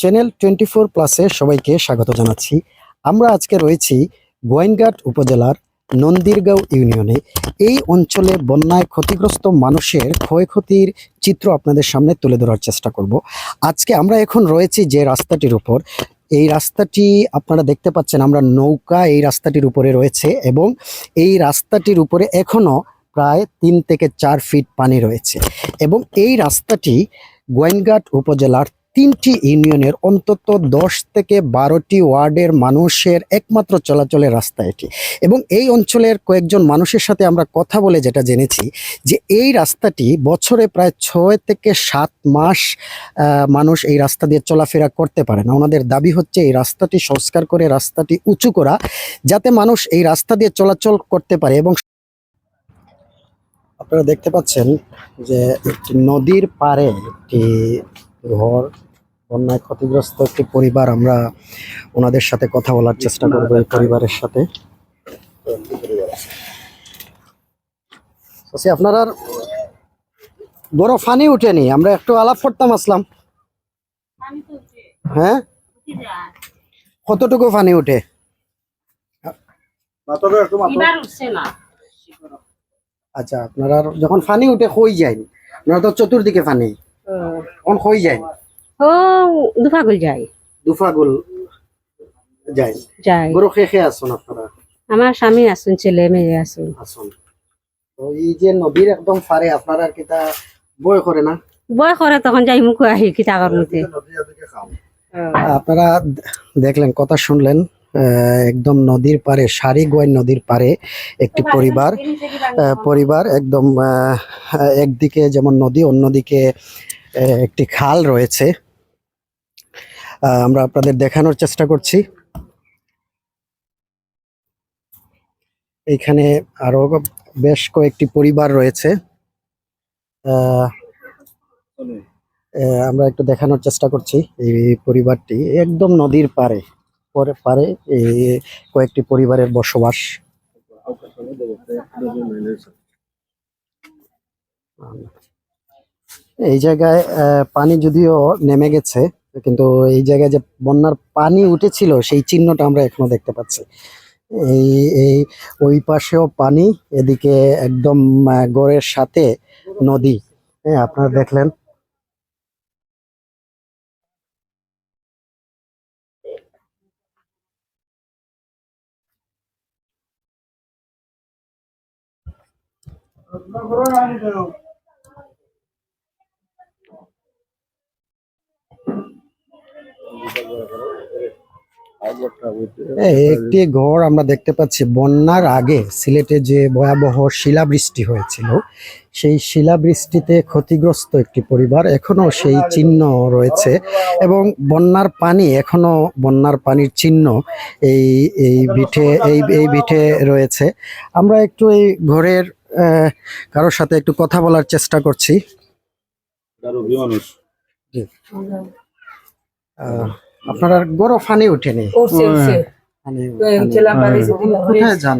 Channel twenty four প্লাসে সবাইকে স্বাগত জানাচ্ছি। আমরা আজকে রয়েছি গোয়াইনঘাট উপজেলার নন্দিরগাঁও ইউনিয়নে। এই অঞ্চলে বন্যায় ক্ষতিগ্রস্ত মানুষের ক্ষয়ক্ষতির চিত্র আপনাদের সামনে তুলে ধরার চেষ্টা করব। আজকে আমরা এখন রয়েছি যে রাস্তাটির উপর। এই রাস্তাটি আপনারা দেখতে পাচ্ছেন, আমরা নৌকা এই রাস্তাটির উপরে রয়েছে এবং এই রাস্তাটির উপরে এখনও প্রায় তিন থেকে চার ফিট পানি রয়েছে। এবং এই রাস্তাটি গোয়েনঘাট উপজেলার তিনটি ইউনিয়নের অন্তত দশ থেকে বারোটি ওয়ার্ডের মানুষের একমাত্র চলাচলের রাস্তা এটি। এবং এই অঞ্চলের কয়েকজন মানুষের সাথে আমরা কথা বলে যেটা জেনেছি যে এই রাস্তাটি বছরে প্রায় ছয় থেকে সাত মাস মানুষ এই রাস্তা দিয়ে চলাফেরা করতে পারে না। ওনাদের দাবি হচ্ছে এই রাস্তাটি সংস্কার করে, রাস্তাটি উঁচু করা, যাতে মানুষ এই রাস্তা দিয়ে চলাচল করতে পারে এবং আপনারা দেখতে পাচ্ছেন যে একটি নদীর পাড়ে একটি ঘর বন্যায় ক্ষতিগ্রস্ত একটি পরিবার আমরা ওনাদের সাথে কথা বলার চেষ্টা করব এই পরিবারের সাথে। আচ্ছা, আপনার আর বড় ফানি উঠেনি আমরা একটু আলাপ করতাম আসলাম। হ্যাঁ? কতটুকু ফানি উঠে? আচ্ছা আপনারা যখন ফানি উঠে হই যায় আপনারা তো চতুর্দিকে ফানি। তখন হই যায় ও দুফাগুল যাই দুফাগুল যায়। যাই গরু খেয়ে খেয়ে আসুন আপনারা? আমার স্বামী আসুন ছেলে মেয়ে আসুন আসুন তো এই যে নদীর একদম ফারে আপনারা আর কিতা বয় করে না? বয় করে তখন যাই মুখ আহি কিতা করতে আপনারা দেখলেন কথা শুনলেন আহ, একদম নদীর পারে সারি গোয়াইন নদীর পারে একটি পরিবার পরিবার একদম আহ, একদিকে যেমন নদী অন্যদিকে একটি খাল রয়েছে। আমরা আপনাদের দেখানোর চেষ্টা করছি। এইখানে আরও বেশ কয়েকটি পরিবার রয়েছে। আমরা একটু দেখানোর চেষ্টা করছি এই পরিবারটি। একদম নদীর পারে পরে পারে কয়েকটি পরিবারের বসবাস। এই জায়গায় পানি যদিও নেমে গেছে কিন্তু এই জায়গায় যে বন্যার পানি উঠেছিল, সেই চিহ্নটা আমরা এখনও দেখতে পাচ্ছি। এই এই, ওই পাশেও পানি, এদিকে একদম গড়ের সাথে নদী। হ্যাঁ আপনারা দেখলেন। এই একটি ঘর আমরা দেখতে পাচ্ছি বন্যার আগে সিলেটে যে ভয়াবহ শিলাবৃষ্টি হয়েছিল সেই শিলাবৃষ্টিতে ক্ষতিগ্রস্ত একটি পরিবার এখনও সেই চিহ্ন রয়েছে এবং বন্যার পানি এখনও বন্যার পানির চিহ্ন এই এই ভিটে এই এই ভিটে রয়েছে। আমরা একটু এই ঘরের কারোর সাথে একটু কথা বলার চেষ্টা করছি। আহ, আপনার আর গরো ফানি উঠেনি। জেলা বাড়িছে কোথায় যান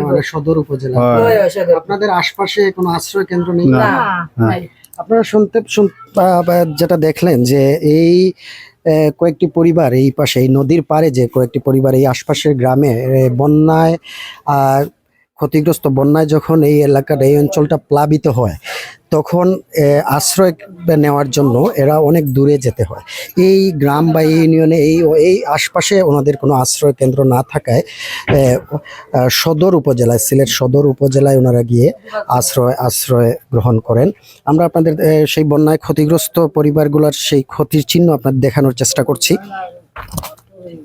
আমাদের সদর উপজেলা। আপনাদের আশপাশে কোনো আশ্রয় কেন্দ্র নেই? না। আপনারা শুনতে যেটা দেখলেন যে এই কয়েকটি পরিবার এই পাশে এই নদীর পারে যে কয়েকটি পরিবার এই আশপাশের গ্রামে বন্যায় আর ক্ষতিগ্রস্ত বন্যায় যখন এই এলাকার এই অঞ্চলটা প্লাবিত হয় তখন আশ্রয় নেওয়ার জন্য এরা অনেক দূরে যেতে হয়। এই গ্রাম বা এই ইউনিয়নে এই এই আশপাশে ওনাদের কোনো আশ্রয় কেন্দ্র না থাকায় সদর উপজেলায় সিলেট সদর উপজেলায় ওনারা গিয়ে আশ্রয় আশ্রয় গ্রহণ করেন। আমরা আপনাদের সেই বন্যায় ক্ষতিগ্রস্ত পরিবারগুলোর সেই ক্ষতির চিহ্ন আপনাদের দেখানোর চেষ্টা করছি। উম,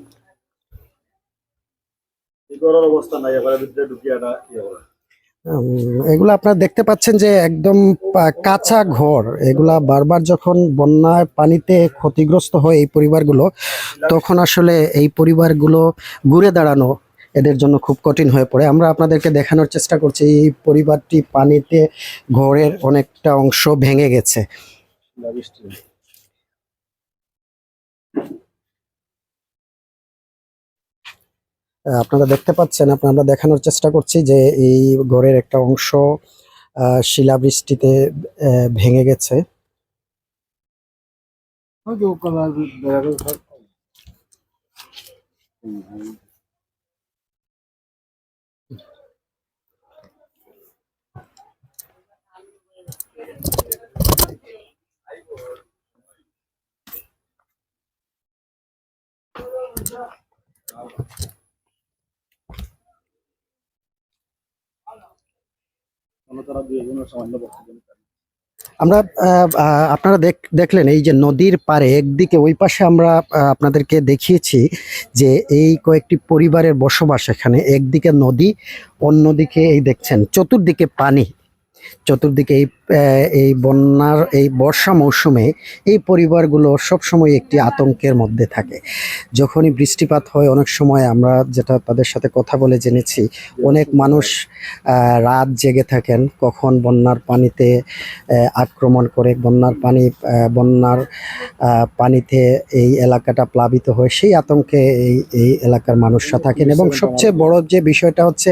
এগুলো আপনারা দেখতে পাচ্ছেন যে একদম কাঁচা ঘর। এগুলা বারবার যখন বন্যায় পানিতে ক্ষতিগ্রস্ত হয় এই পরিবারগুলো, তখন আসলে এই পরিবারগুলো ঘুরে দাঁড়ানো এদের জন্য খুব কঠিন হয়ে পড়ে। আমরা আপনাদেরকে দেখানোর চেষ্টা করছি, এই পরিবারটি পানিতে ঘরের অনেকটা অংশ ভেঙে গেছে। আপনারা দেখতে পাচ্ছেন, আপনারা দেখানোর চেষ্টা করছি যে এই ঘরের একটা অংশ শিলাবৃষ্টিতে ভেঙে গেছে। আমরা আপনারা দেখ- দেখলেন এই যে নদীর পারে একদিকে ওই পাশে আমরা আপনাদেরকে দেখিয়েছি যে এই কয়েকটি পরিবারের বসবাস এখানে, একদিকে নদী, অন্যদিকে এই দেখছেন, চতুর্দিকে পানি। চতুর্দিকে এই এই বন্যার, এই বর্ষা মৌসুমে এই পরিবারগুলো সবসময় একটি আতঙ্কের মধ্যে থাকে। যখনই বৃষ্টিপাত হয়, অনেক সময় আমরা যেটা তাদের সাথে কথা বলে জেনেছি, অনেক মানুষ রাত জেগে থাকেন, কখন বন্যার পানিতে আক্রমণ করে বন্যার পানি বন্যার পানিতে এই এলাকাটা প্লাবিত হয়, সেই আতঙ্কে এই এই এলাকার মানুষরা থাকেন। এবং সবচেয়ে বড় যে বিষয়টা হচ্ছে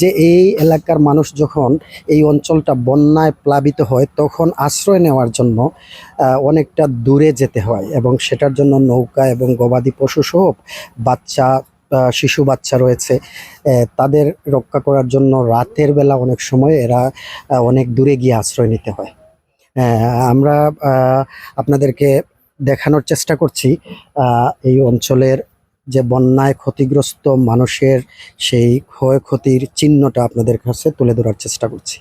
যে, এই এলাকার মানুষ যখন এই অঞ্চলটা বন্যায় প্লাবিত হয়, তখন আশ্রয় নেওয়ার জন্য অনেকটা দূরে যেতে হয় এবং সেটার জন্য নৌকা এবং গবাদি পশু সহ বাচ্চা শিশু বাচ্চা রয়েছে। তাদের রক্ষা করার জন্য রাতের বেলা অনেক সময় এরা অনেক দূরে গিয়ে আশ্রয় নিতে হয়। আমরা আপনাদেরকে দেখানোর চেষ্টা করছি এই অঞ্চলের যে বন্যায় ক্ষতিগ্রস্ত মানুষের সেই ক্ষয়ক্ষতির চিহ্নটা আপনাদের কাছে তুলে ধরার চেষ্টা করছি।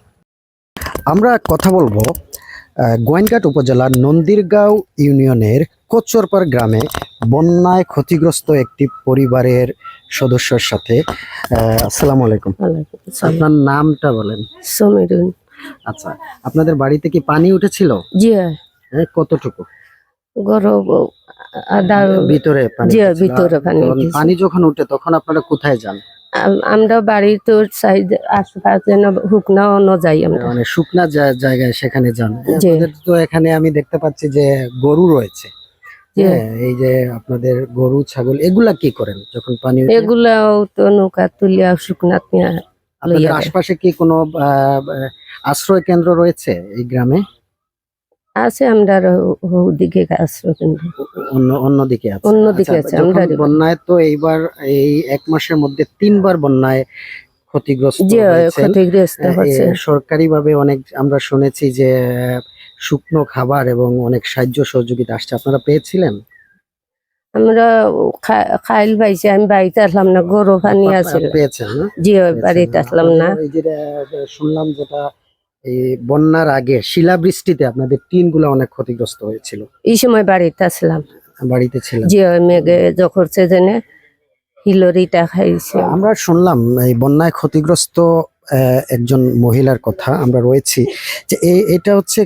আমরা কথা বলব গোয়েনঘাট উপজেলার নন্দিরগাঁও ইউনিয়নের কোচরপাড় গ্রামে বন্যায় ক্ষতিগ্রস্ত একটি পরিবারের সদস্যর সাথে। আসসালামু আলাইকুম। আপনার নামটা বলেন। সমীরুন। আচ্ছা আপনাদের বাড়িতে কি পানি উঠেছিল? জি। হ্যাঁ, কতটুকু? গরব ভিতরে পানি ভিতরে পানি পানি যখন উঠে তখন আপনারা কোথায় যান? আমরা বাড়ির তোর সাইড আশেপাশে হুকনা ন যাই আমরা মানে শুকনা জায়গায় সেখানে যান। তো এখানে আমি দেখতে পাচ্ছি যে গরু রয়েছে। হ্যাঁ, এই যে আপনাদের গরু ছাগল এগুলা কি করেন যখন পানি? এগুলাও তো নৌকা তুলিয়া শুকনাত নিয়া আপনাদের আশপাশে কি কোনো আশ্রয় কেন্দ্র রয়েছে এই গ্রামে আছে আমরা দিকে আশ্রয় কেন্দ্র। অন্য অন্যদিকে আছে। অন্যদিকে আচ্ছা, আছে, আমরা- বন্যায় তো এইবার এই এক মাসের মধ্যে তিনবার বন্যায় ক্ষতিগ্রস্ত ক্ষতিগ্রস্ত হচ্ছে। সরকারি ভাবে অনেক আমরা শুনেছি যে শুকনো খাবার এবং অনেক সাহায্য সহযোগিতা আসছে। আপনারা পেয়েছিলেন? আমরা খাইল পাইছি আমি বাড়িতে আসলাম না গরু পানি আছে পেয়েছেন? জি বাড়িতে আসলাম না। আহ, শুনলাম যেটা এই বন্যার আগে শিলাবৃষ্টিতে আপনাদের টিনগুলা অনেক ক্ষতিগ্রস্ত হয়েছিল। এই সময় বাড়িতে আসলাম। বাড়িতে ছিলাম। জি মেঘে যখন সেজনে হিলরিটা খাইছে আমরা শুনলাম এই বন্যায় ক্ষতিগ্রস্ত একজন মহিলার কথা আমরা রয়েছি যে এটা হচ্ছে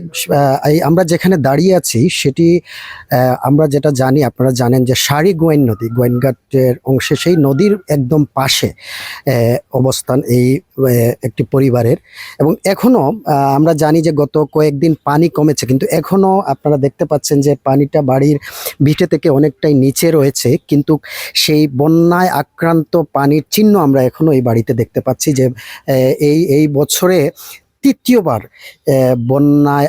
আমরা যেখানে দাঁড়িয়ে আছি সেটি আমরা যেটা জানি আপনারা জানেন যে সারি গোয়েন নদী গোয়েনঘাটের অংশে সেই নদীর একদম পাশে অবস্থান এই একটি পরিবারের। এবং এখনও আহ, আমরা জানি যে গত কয়েকদিন পানি কমেছে কিন্তু এখনও আপনারা দেখতে পাচ্ছেন যে পানিটা বাড়ির ভিটে থেকে অনেকটাই নিচে রয়েছে কিন্তু সেই বন্যায় আক্রান্ত পানির চিহ্ন আমরা এখনও এই বাড়িতে দেখতে পাচ্ছি যে এই এই বছরে তৃতীয়বার বন্যায়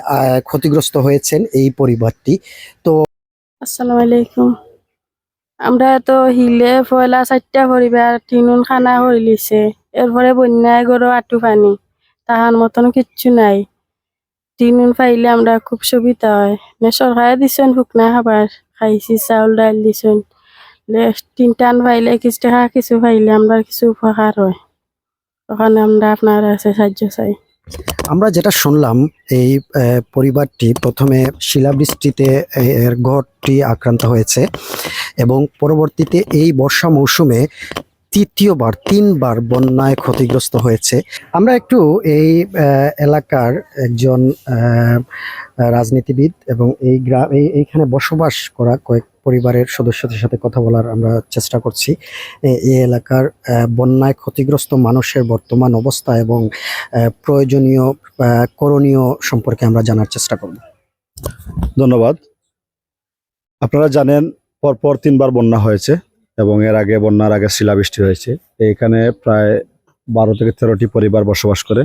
ক্ষতিগ্রস্ত হয়েছেন এই পরিবারটি। তো আসসালামু আলাইকুম। আমরা তো হিলে পয়লা চারটা পরিবার তিনুন খানা হয়ে লিছে এরপরে বন্যায় গরু আটু পানি। তাহার মতন কিচ্ছু নাই। তিনুন পাইলে আমরা খুব সুবিধা হয়। নে সরকারে দিছেন, শুকনা খাবার খাইছি, চাউল ডাল দিছেন। তিনটান পাইলে কিছু টাকা, কিছু পাইলে আমরা কিছু উপকার হয়। ওখানে আমরা আপনার কাছে সাহায্য চাই। আমরা যেটা শুনলাম, এই পরিবারটি প্রথমে শিলাবৃষ্টিতে এর ঘরটি আক্রান্ত হয়েছে এবং পরবর্তীতে এই বর্ষা মৌসুমে তৃতীয়বার, তিনবার বন্যায় ক্ষতিগ্রস্ত হয়েছে। আমরা একটু এই এলাকার একজন রাজনীতিবিদ এবং এই গ্রাম, এই, এইখানে বসবাস করা কয়েক পরিবারের সদস্যদের সাথে কথা বলার আমরা চেষ্টা করছি। এই এলাকার বন্যায় ক্ষতিগ্রস্ত মানুষের বর্তমান অবস্থা এবং প্রয়োজনীয় করণীয় সম্পর্কে আমরা জানার চেষ্টা করব। ধন্যবাদ। আপনারা জানেন, পরপর তিনবার বন্যা হয়েছে। এবং এর আগে বন্যার আগে শিলাবৃষ্টি হয়েছে। এখানে প্রায় বারো থেকে তেরোটি পরিবার বসবাস করে।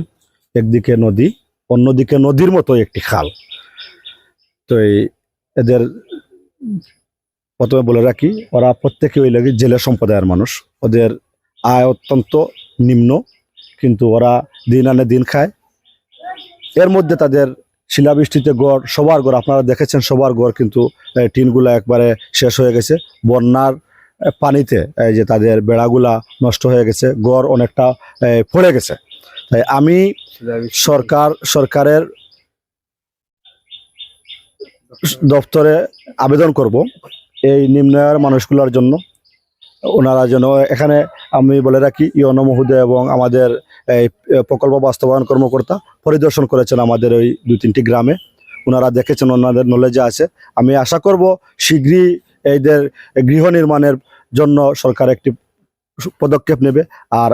একদিকে নদী, অন্যদিকে নদীর মতো একটি খাল। তো এই এদের প্রথমে বলে রাখি, ওরা প্রত্যেকে ওই লাগে জেলে সম্প্রদায়ের মানুষ। ওদের আয় অত্যন্ত নিম্ন, কিন্তু ওরা দিন আনে দিন খায়। এর মধ্যে তাদের শিলাবৃষ্টিতে গড়, সবার গড়, আপনারা দেখেছেন সবার গড় কিন্তু টিনগুলা একবারে শেষ হয়ে গেছে। বন্যার পানিতে, এই যে তাদের বেড়াগুলা নষ্ট হয়ে গেছে, গড় অনেকটা পড়ে গেছে। তাই আমি সরকার, সরকারের দপ্তরে আবেদন করব এই নিম্ন আয়ের মানুষগুলোর জন্য। ওনারা যেন এখানে আমি বলে রাখি, ইয়ন মহোদয় এবং আমাদের এই প্রকল্প বাস্তবায়ন কর্মকর্তা পরিদর্শন করেছেন আমাদের ওই দুই তিনটি গ্রামে। ওনারা দেখেছেন, ওনাদের নলেজে আছে। আমি আশা করব, শীঘ্রই এইদের গৃহ নির্মাণের জন্য সরকার একটি পদক্ষেপ নেবে। আর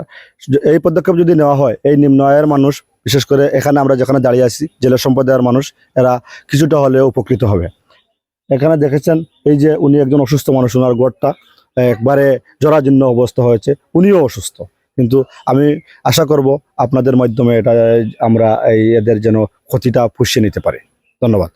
এই পদক্ষেপ যদি নেওয়া হয়, এই নিম্ন আয়ের মানুষ, বিশেষ করে এখানে আমরা যেখানে দাঁড়িয়ে আছি, জেলা সম্প্রদায়ের মানুষ, এরা কিছুটা হলেও উপকৃত হবে। এখানে দেখেছেন, এই যে উনি একজন অসুস্থ মানুষ ওনার গড়টা একবারে জরাজীর্ণ অবস্থা হয়েছে, উনিও অসুস্থ। কিন্তু আমি আশা করব আপনাদের মাধ্যমে এটা আমরা এই এদের যেন ক্ষতিটা পুষিয়ে নিতে পারি। ধন্যবাদ।